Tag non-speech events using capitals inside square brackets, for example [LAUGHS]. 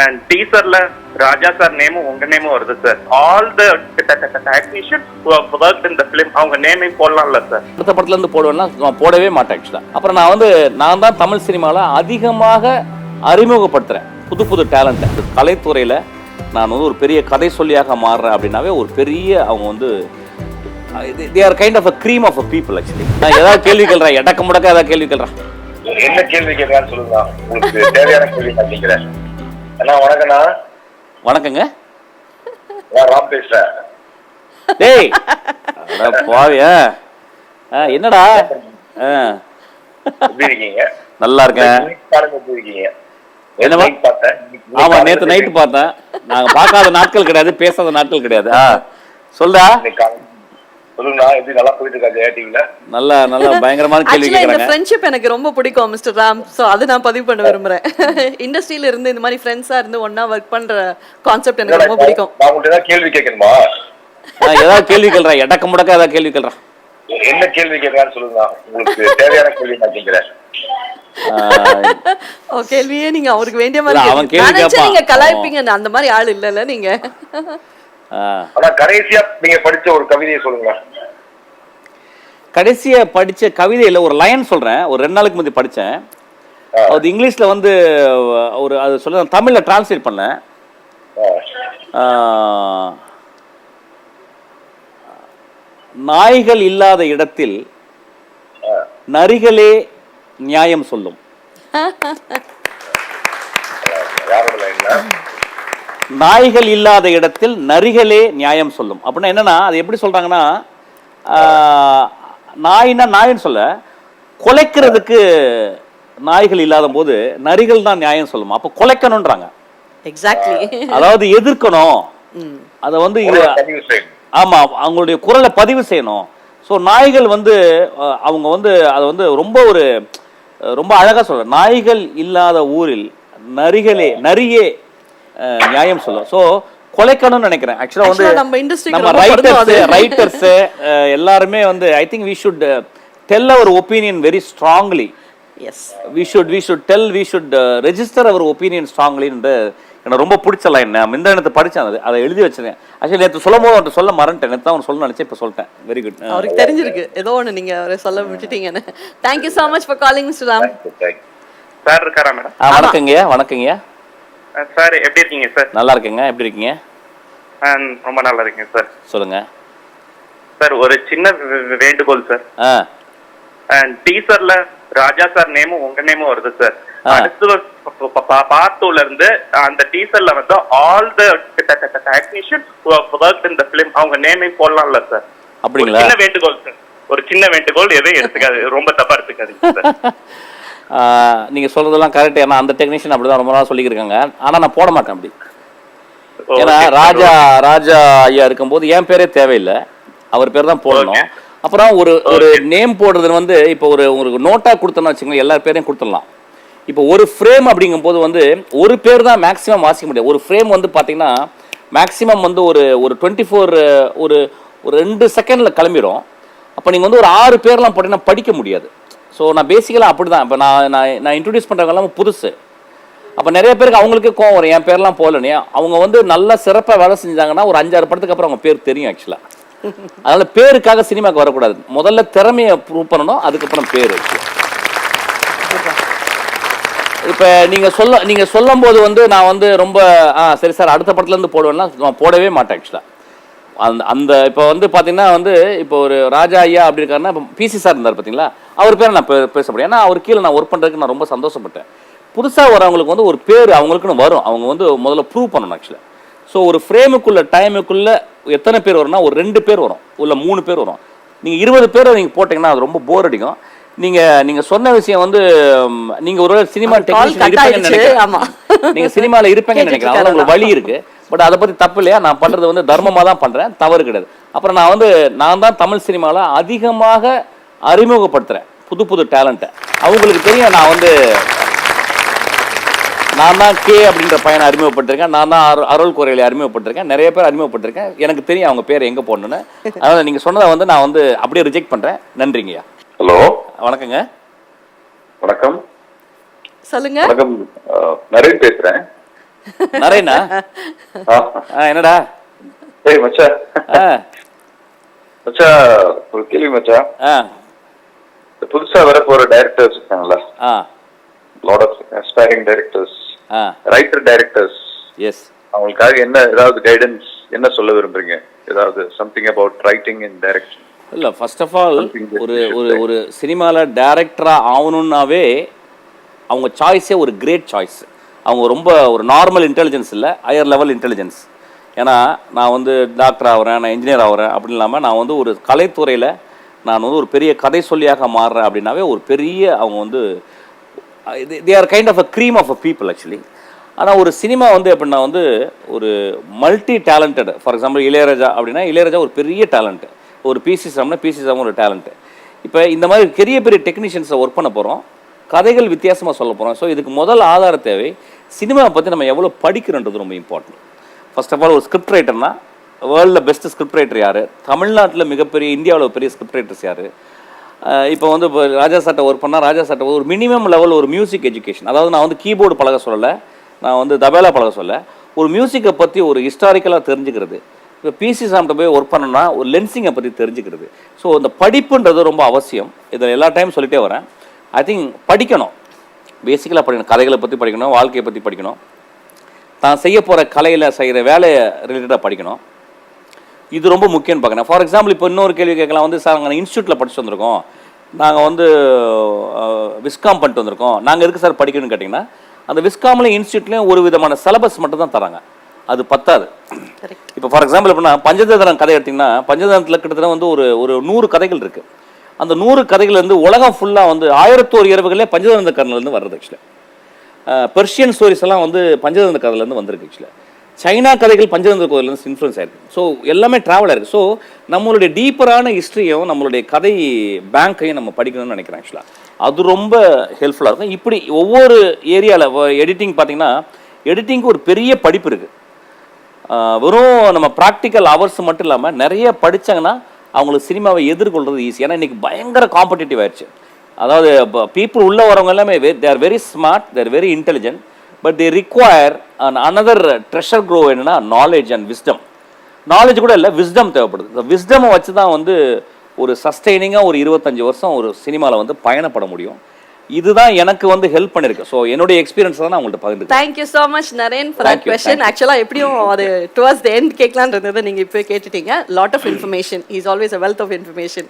And டீசர்ல Raja sir நேமும் உங்க நேமும் வருது sir all the technician work in the film அவங்க நேமையும் போடலாம்ல சார் அடுத்த படத்துல இருந்து போடுவேன்னா நான் போடவே மாட்டேன் ஆக்சுவலாக அப்புறம் நான் வந்து நான் தான் தமிழ் சினிமாவில் அதிகமாக அறிமுகப்படுத்துறேன். புது புது டேலண்ட்டை கலைத்துறையில் நான் வந்து ஒரு பெரிய கதை சொல்லியாக மாறுறேன் அப்படின்னாவே ஒரு பெரிய அவங்க வந்து they are kind of a cream of a people actually நான் ஏதாவது கேள்வி கேள்றேன் எடக்க முடக்க ஏதாவது கேள்வி கேள்றேன் என்ன கேள்வி கேட்கலான்னு சொல்லுங்க. உங்களுக்கு தேவையான கேள்வி வணக்கண்ணா வணக்கங்க. நான் ராம் பேசுறேன். டேய் பாவியா. என்னடா? எப்படி இருக்கீங்க? நல்லா இருக்கேன். ஆமா நேத்து நைட்டு பார்த்தேன். நாங்க பார்க்காத நாட்கள் கிடையாது பேசாத நாட்கள் கிடையாது. காலையில- சொல்லுங்கண்ணா எப்படி நல்லா போயிட்டு நல்லா நல்லா பயங்கரமான கேள்வி இந்த ஃப்ரெண்ட்ஷிப் எனக்கு ரொம்ப பிடிக்கும் மிஸ்டர் ராம். சோ அது நான் பதிவு பண்ண விரும்புறேன். [LAUGHS] இண்டஸ்ட்ரியில இருந்து இந்த மாதிரி ஃப்ரெண்ட்ஸா இருந்து ஒண்ணா ஒர்க் பண்ற கான்செப்ட் எனக்கு ரொம்ப பிடிக்கும். நான் உங்கள்ட்ட ஏதாவது கேள்வி கேட்கணுமா? நான் ஏதாவது கேள்வி கேள்றேன் எடக்க முடக்க ஏதாவது கேள்வி கேள்றேன் என்ன கேள்வி கேட்கலான்னு சொல்லுங்க உங்களுக்கு தேவையான கேள்வி நான் கேட்கிறேன். ஓ கேள்வியே நீங்க அவருக்கு வேண்டிய இல்ல, மாதிரி. நீங்க கலாய்ப்பீங்க. அந்த மாதிரி ஆள் இல்லல்ல நீங்க. ஆனா கடைசியா நீங்க படிச்ச ஒரு கவிதையை சொல்லுங்க கடைசியா படிச்ச கவிதையில ஒரு லைன் சொல்றேன். ஒரு ரெண்டு நாளுக்கு முந்தைய படிச்சேன். அது இங்கிலீஷ்ல வந்து ஒரு அது சொல்ல தமிழ்ல டிரான்ஸ்லேட் பண்ணேன். நாய்கள் இல்லாத இடத்தில் நரிகளே நியாயம் சொல்லும். நாய்கள் இல்லாத இடத்தில் நரிகளே நியாயம் சொல்லும். அப்படின்னா என்னன்னா அது எப்படி சொல்றாங்கன்னா ஆஹ், நாய்னா நாயின்னு சொல்ல கொலைக்கிறதுக்கு நாய்கள் இல்லாத போது நரிகள் தான் நியாயம் சொல்லும்? அப்போ கொலைக்கணும்ன்றாங்க. எக்ஸாக்ட்லி அதாவது எதிர்க்கணும். அதை வந்து ஆமா அவங்களுடைய குரலை பதிவு செய்யணும். ஸோ நாய்கள் வந்து அவங்க வந்து அதை வந்து ரொம்ப ஒரு ரொம்ப அழகா சொல்ற. நாய்கள் இல்லாத ஊரில் நரிகளே நரியே நியாயம் சொல்லும் ஸோ கொலைக்கணும்னு நினைக்கிறேன். ஆக்சுவலா வந்து நம்ம க்கு நம்ம ரைட்டர்ஸ். ரைட்டர்ஸ் எல்லாருமே வந்து I think we should tell our opinion very strongly yes we should we should tell we should register our opinion ஸ்ட்ராங்லின்னு எனக்கு ரொம்ப பிடிச்ச லைன் நான் இந்த இடத்தை படிச்சேன் அது அதை எழுதி வச்சிருக்கேன். ஆக்சுவலி நேற்று சொல்லும் போது அவன்கிட்ட சொல்ல மறந்துட்டேன். நேற்று அவன் சொல்ல நினைச்சேன் இப்போ சொல்லிட்டேன். வெரி குட் அவருக்கு தெரிஞ்சிருக்கு. ஏதோ ஒண்ணு நீங்க அவரை சொல்ல விட்டுட்டீங்கன்னு. Thank you so much for calling mister Ram sir இருக்காரா மேடம் வணக்கங்கய்யா வணக்கங்கய்யா. சார் எப்படி இருக்கீங்க சார் நல்லா இருக்கேங்க. எப்படி இருக்கீங்க? ரொம்ப நல்லா இருக்கீங்க சார் சொல்லுங்க. சார் ஒரு சின்ன வேண்டுகோள் சார் டீசர்ல ராஜா சார் நேமும் உங்க நேமும் வருது சார். அடுத்து பார்ட் டூல இருந்து அந்த டீசர்ல வந்து all the technician work in the film அவங்க நேமையும் போடலாம்ல சார் அப்படிங்களா? சின்ன வேண்டுகோள் சார் ஒரு சின்ன வேண்டுகோள் எதையும் எடுத்துக்காது. ரொம்ப தப்பா எடுத்துக்காதீங்க சார் [LAUGHS] ஆ, நீங்க சொல்றதெல்லாம் கரெக்ட் ஏன்னா அந்த டெக்னீஷியன் அப்படிதான் ரொம்ப நாள் சொல்லியிருக்காங்க ஆனா நான் போட மாட்டேன் அப்படி. ஏன்னா. ராஜா ராஜா ஐயா இருக்கும்போது என் பேரே தேவையில்லை. அவர் பேர் தான் போடணும். அப்புறம் ஒரு ஒரு நேம் போடுறது வந்து இப்போ ஒரு ஒரு நோட்டா கொடுத்தோம்னு வச்சுக்கோங்க எல்லார் பேரையும் கொடுத்துடலாம். இப்போ ஒரு ஃப்ரேம் அப்படிங்கும்போது வந்து ஒரு பேர் தான் மேக்ஸிமம் வாசிக்க முடியாது ஒரு ஃப்ரேம் வந்து பார்த்தீங்கன்னா மேக்ஸிமம் வந்து ஒரு ஒரு டுவெண்ட்டி ஃபோர் ஒரு ஒரு ரெண்டு செகண்டில் கிளம்பிடும் அப்போ நீங்கள் வந்து ஒரு ஆறு பேர்லாம் போட்டீங்கன்னா படிக்க முடியாது. ஸோ நான் பேசிக்கலாக அப்படி தான் இப்போ நான் நான் நான் இன்ட்ரடியூஸ் பண்ணுறவங்கலாம் புதுசு. அப்போ நிறைய பேருக்கு அவங்களுக்கு கோவம் வரும். என் பேர்லாம் போகலனே அவங்க வந்து நல்ல சிறப்பாக வேலை செஞ்சாங்கன்னா ஒரு அஞ்சாறு படத்துக்கு அப்புறம் அவங்க பேர் தெரியும் ஆக்சுவலாக அதனால பேருக்காக சினிமாக்கு வரக்கூடாது. முதல்ல திறமையை ப்ரூவ் பண்ணணும் அதுக்கப்புறம் பேர். இப்போ நீங்கள் சொல்ல நீங்கள் சொல்லும் போது வந்து நான் வந்து ரொம்ப ஆ சரி சார் அடுத்த படத்துலேருந்து போடுவேன்னா நான் போடவே மாட்டேன் ஆக்சுவலாக அந்த அந்த இப்போ வந்து பார்த்தீங்கன்னா வந்து இப்போ ஒரு ராஜா ஐயா அப்படி இருக்காருன்னா இப்போ பிசி சார் இருந்தார் பார்த்தீங்களா அவர் பேரை நான் பேச முடியும் ஏன்னா அவர் கீழே நான் ஒர்க் பண்ணுறதுக்கு நான் ரொம்ப சந்தோஷப்பட்டேன். புதுசாக வரவங்களுக்கு வந்து ஒரு பேர் அவங்களுக்குன்னு வரும். அவங்க வந்து முதல்ல ப்ரூவ் பண்ணணும் ஆக்சுவலாக ஸோ ஒரு ஃப்ரேமுக்குள்ள டைமுக்குள்ள எத்தனை பேர் வரும்னா ஒரு ரெண்டு பேர் வரும். இல்லை மூணு பேர் வரும். நீங்கள் இருபது பேரை நீங்கள் போட்டிங்கன்னா அது ரொம்ப போர் அடிக்கும். நீங்க நீங்க சொன்ன விஷயம் வந்து ம், நீங்க ஒரு சினிமா டெக்னீஷியன் இருப்பீங்கன்னு நினைக்கிறேன். ஆமா. நீங்க சினிமால இருப்பீங்கன்னு நினைக்கிறேன். உங்களுக்கு? வழி இருக்கு. பட் அதை பத்தி தப்பு இல்லையா? நான் பண்றது வந்து தர்மமா தான் பண்றேன். தவறு கிடையாது. அப்புறம் நான் வந்து நான் தான் தமிழ் சினிமால அதிகமாக அறிமுகப்படுத்துறேன். புது புது டேலண்ட்டை அவங்களுக்கு தெரியும் நான் வந்து நான் தான் கே அப்படின்ற பையனை அறிமுகப்பட்டிருக்கேன் நான் தான் அரு- அருள் குறையில அறிமுகப்பட்டிருக்கேன் நிறைய பேர் அறிமுகப்பட்டிருக்கேன். எனக்கு தெரியும் அவங்க பேர் எங்க போடணும்னு. அதனால நீங்க சொன்னதை வந்து நான் வந்து அப்படியே ரிஜெக்ட் பண்றேன். நன்றிங்கய்யா ஹலோ. வணக்கங்க. வணக்கம். சொல்லுங்க. வணக்கம். நரேன் பேசுறேன். நரேனா? ஆ, என்னடா? ஏய் மச்சான் ஆ. மச்சான் ஒரு கேள்வி மச்சான் ஆ. இந்த புதுசா வர போற டைரக்டர்ஸ் இருக்காங்களா ஆ. Lot of aspiring directors writer directors yes அவங்களுக்காக என்ன ஏதாவது கைடன்ஸ் என்ன சொல்ல விரும்புறீங்க? ஏதாவது something about writing and direction இல்லை ஃபர்ஸ்ட் ஆஃப் ஆல் ஒரு ஒரு. ஒரு சினிமாவில் டேரக்டராக ஆகணுன்னாவே அவங்க சாய்ஸே ஒரு கிரேட் சாய்ஸ் அவங்க ரொம்ப ஒரு நார்மல் இன்டெலிஜென்ஸ் இல்லை ஹையர் லெவல் இன்டெலிஜென்ஸ் ஏன்னா நான் வந்து டாக்டர் ஆகிறேன் நான் இன்ஜினியர் ஆகிறேன் அப்படி இல்லாமல் நான் வந்து ஒரு கலைத்துறையில் நான் வந்து ஒரு பெரிய கதை சொல்லியாக மாறுறேன் அப்படின்னாவே ஒரு பெரிய அவங்க வந்து they are kind of a cream of a people actually ஆனால் ஒரு சினிமா வந்து எப்படின்னா வந்து ஒரு multi talented for example Ilaiyaraaja அப்படின்னா இளையராஜா ஒரு பெரிய டேலண்ட்டு ஒரு பிசி சாம்னா பிசி சாம் ஒரு டேலண்ட் இப்போ இந்த மாதிரி பெரிய பெரிய டெக்னீஷியன்ஸை ஒர்க் பண்ண போகிறோம் கதைகள் வித்தியாசமாக சொல்ல போகிறோம் ஸோ இதுக்கு முதல் ஆதார தேவை சினிமாவை பற்றி நம்ம எவ்வளோ படிக்கிறோன்றது ரொம்ப இம்பார்ட்டன்ட் ஃபர்ஸ்ட் ஆஃப் ஆல் ஒரு ஸ்கிரிப்ட் ரைட்டர்னா வேர்ல்டில் பெஸ்ட் ஸ்கிரிப்ட் ரைட்டர் யார்? தமிழ்நாட்டில் மிகப்பெரிய இந்தியாவில் பெரிய ஸ்கிரிப்ட் ரைட்டர்ஸ் யார்? இப்போ வந்து இப்போ ராஜா சாட்டை ஒர்க் பண்ணால் ராஜா சாட்டை ஒரு மினிமம் லெவல் ஒரு மியூசிக் எஜுகேஷன் அதாவது நான் வந்து கீபோர்டு பழக சொல்லலை. நான் வந்து தபேலா பழக சொல்ல ஒரு மியூசிக்கை பற்றி ஒரு ஹிஸ்டாரிக்கலாக தெரிஞ்சுக்கிறது. இப்போ பிசி சாம்கிட்ட போய் ஒர்க் பண்ணணும்னா ஒரு லென்சிங்கை பற்றி தெரிஞ்சுக்கிறது. ஸோ இந்த படிப்புன்றது ரொம்ப அவசியம். இதை எல்லா டைம் சொல்லிட்டே வரேன். ஐ திங்க் படிக்கணும். பேசிக்கலாக படிக்கணும். கதைகளை பற்றி படிக்கணும். வாழ்க்கையை பற்றி படிக்கணும். தான் செய்ய போகிற கலையில் செய்கிற வேலையை ரிலேட்டடாக படிக்கணும். இது ரொம்ப முக்கியம்னு பார்க்குறேன். ஃபார் எக்ஸாம்பிள் இப்போ இன்னொரு கேள்வி கேட்கலாம். வந்து சார் நாங்கள் இன்ஸ்டியூட்டில் படிச்சு வந்திருக்கோம். நாங்கள் வந்து விஸ்காம் பண்ணிட்டு வந்திருக்கோம். நாங்கள் எதுக்கு சார் படிக்கணும்னு கேட்டிங்கன்னா அந்த விஸ்காம்லேயும் இன்ஸ்டியூட்லேயும் ஒரு விதமான சிலபஸ் மட்டும் தான் தராங்க. அது பத்தாது. இப்போ ஃபார் எக்ஸாம்பிள் எப்படின்னா பஞ்சதந்திரம் கதை எடுத்திங்கன்னா பஞ்சதந்திரத்தில் கிட்டத்தட்ட வந்து ஒரு ஒரு நூறு கதைகள் இருக்குது அந்த நூறு கதைகள் வந்து உலகம் ஃபுல்லாக வந்து ஆயிரத்தோரு இரவுகளே பஞ்சதந்திர கதையிலேருந்து வர்றது ஆக்சுவலாக பெர்ஷியன் ஸ்டோரிஸ் எல்லாம் வந்து பஞ்சதந்திர கதையிலேருந்து வந்திருக்கு ஆக்சுவலாக சைனா கதைகள் பஞ்சதந்திர கோயிலேருந்து இன்ஃப்ளூன்ஸ் ஆயிருக்கு. ஸோ எல்லாமே ட்ராவல் ஆயிருக்கு ஸோ நம்மளுடைய டீப்பரான ஹிஸ்ட்ரியும் நம்மளுடைய கதை பேங்க்கையும் நம்ம படிக்கணும்னு நினைக்கிறேன் ஆக்சுவலாக அது ரொம்ப ஹெல்ப்ஃபுல்லாக இருக்கும். இப்படி ஒவ்வொரு ஏரியாவில் எடிட்டிங் பார்த்தீங்கன்னா எடிட்டிங்க்கு ஒரு பெரிய படிப்பு இருக்குது வெறும் நம்ம ப்ராக்டிக்கல் ஹவர்ஸ் மட்டும் இல்லாமல் நிறைய படிச்சாங்கன்னா அவங்களுக்கு சினிமாவை எதிர்கொள்வது ஈஸி ஏன்னா இன்னைக்கு பயங்கர காம்படிட்டிவ் ஆயிடுச்சு. அதாவது பீப்புள் உள்ளே வரவங்க எல்லாமே they are very smart they're very intelligent but they require an another treasure grow என்னன்னா நாலேஜ் அண்ட் விஸ்டம் நாலேஜ் கூட இல்லை விஸ்டம் தேவைப்படுது. இந்த விஸ்டமை வச்சு தான் வந்து ஒரு சஸ்டெய்னிங்காக ஒரு இருபத்தஞ்சு வருஷம் ஒரு சினிமாவில் வந்து பயணப்பட முடியும். இதுதான் எனக்கு வந்து ஹெல்ப் பண்ணிருக்கு. ஸோ என்னுடைய எக்ஸ்பீரியன்ஸ் தான் நான் உங்கள்கிட்ட பகிர்ந்து thank you so much Naren for that question. ஆக்சுவலாக எப்படியும் அது டுவர்ஸ் த எண்ட் கேட்கலான்றதை நீங்கள் இப்போ கேட்டுட்டீங்க. Lot of information is always a wealth of information